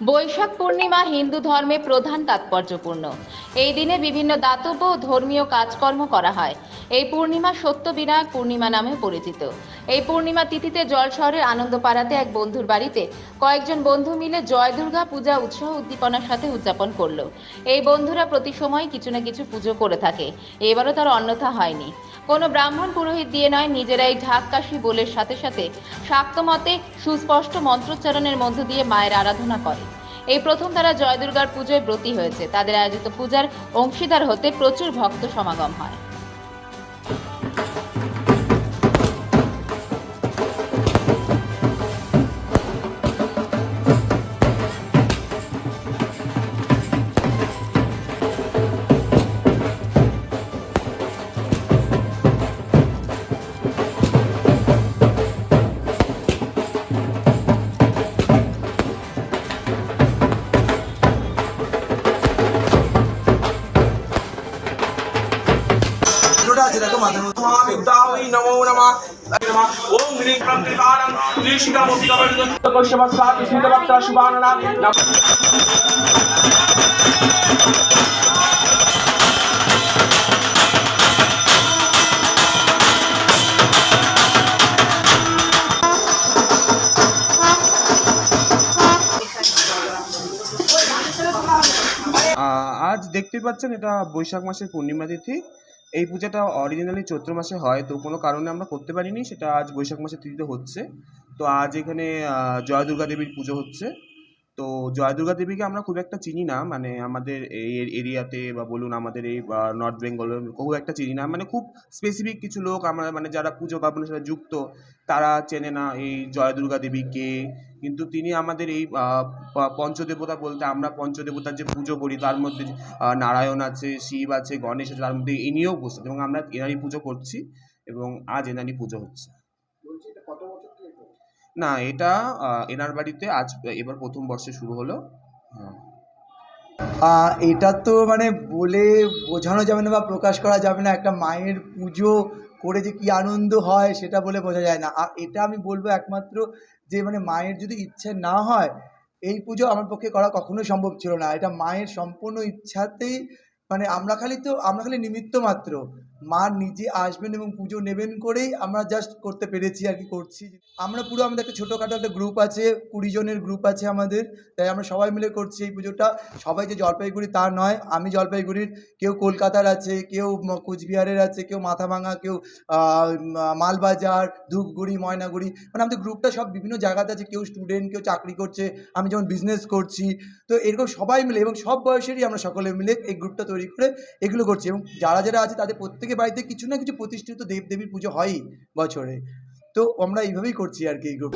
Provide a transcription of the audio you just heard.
বৈশাখ পূর্ণিমা হিন্দু ধর্মে প্রধান তাৎপর্যপূর্ণ। এই দিনে বিভিন্ন দাতব্য ও ধর্মীয় কাজকর্ম করা হয়। এই পূর্ণিমা সত্যবিনায়ক পূর্ণিমা নামে পরিচিত। এই পূর্ণিমা তিথিতে জল শহরের আনন্দপাড়াতে এক বন্ধুর বাড়িতে কয়েকজন বন্ধু মিলে জয় দুর্গা পূজা উৎসাহ উদ্দীপনার সাথে উদযাপন করল। এই বন্ধুরা প্রতি সময় কিছু না কিছু পুজো করে থাকে। এবারও তার অন্যথা হয়নি। কোনো ব্রাহ্মণ পুরোহিত দিয়ে নয়, নিজেরাই ঢাক কাশি বোলের সাথে সাথে শাক্তমতে সুস্পষ্ট মন্ত্রোচ্চারণের মধ্য দিয়ে মায়ের আরাধনা করে। এই প্রথম তারা জয় দুর্গার পুজোয় ব্রতী হয়েছে। তাদের আয়োজিত পূজার অংশীদার হতে প্রচুর ভক্ত সমাগম হয়। আজ দেখতে পাচ্ছেন এটা বৈশাখ মাসের পূর্ণিমা তিথি। এই পূজাটা অরিজিনালি চৈত্র মাসে হয়, তো কোনো কারণে আমরা করতে পারিনি, সেটা আজ বৈশাখ মাসে তিথিতে হচ্ছে। তো আজ এখানে জয়া দুর্গা দেবীর পুজো হচ্ছে। তো জয় দুর্গা দেবীকে আমরা খুব একটা চিনি না মানে আমাদের এই এরিয়াতে বা বলুন আমাদের এই নর্থ বেঙ্গল খুব একটা চিনি না। মানে খুব স্পেসিফিক কিছু লোক আমরা মানে যারা পুজো পার্বণের সাথে যুক্ত, তারা চেনে না এই জয় দুর্গা দেবীকে। কিন্তু তিনি আমাদের এই পঞ্চদেবতা বলতে আমরা পঞ্চদেবতার যে পুজো করি, তার মধ্যে নারায়ণ আছে, শিব আছে, গণেশ আছে, তার মধ্যে ইনিও উপস্থিত এবং আমরা এনারই পুজো করছি এবং আজ এনারই পুজো হচ্ছে। না, এটা এনার বাড়িতে আজ, এবার প্রথম বর্ষে শুরু হলো। হ্যাঁ। এটা তো মানে বলে বোঝানো যাবে না বা প্রকাশ করা যাবে না। একটা মায়ের পুজো করে যে কি আনন্দ হয়, সেটা বলে বোঝা যায় না। আর এটা আমি বলব একমাত্র যে মানে মায়ের যদি ইচ্ছে না হয়, এই পুজো আমার পক্ষে করা কখনোই সম্ভব ছিল না। এটা মায়ের সম্পূর্ণ ইচ্ছাতেই মানে আমরা খালি তো, আমরা খালি নিমিত্ত মাত্র। মা নিজে আসবেন এবং পুজো নেবেন করেই আমরা জাস্ট করতে পেরেছি আর কি, করছি। আমরা পুরো আমাদের একটা ছোটোখাটো একটা গ্রুপ আছে, কুড়ি জনের গ্রুপ আছে আমাদের, তাই আমরা সবাই মিলে করছি এই পুজোটা। সবাই যে জলপাইগুড়ি তা নয়, আমি জলপাইগুড়ির, কেউ কলকাতার আছে, কেউ কোচবিহারের আছে, কেউ মাথাভাঙা কেউ মালবাজার, ধূপগুড়ি, ময়নাগুড়ি মানে আমাদের গ্রুপটা সব বিভিন্ন জায়গাতে আছে, কেউ স্টুডেন্ট কেউ চাকরি করছে, আমি যেমন বিজনেস করছি, তো এরকম সবাই মিলে, এবং সব বয়সেরই আমরা সকলে মিলে এই গ্রুপটা তৈরি করে এগুলো করছি, এবং যারা যারা আছে তাদের প্রত্যেকের বাড়িতে কিছু না কিছু প্রতিষ্ঠিত দেব দেবীর পুজো হয়ই বছরে। তো আমরা এইভাবেই করছি আর কি এই গ্রুপ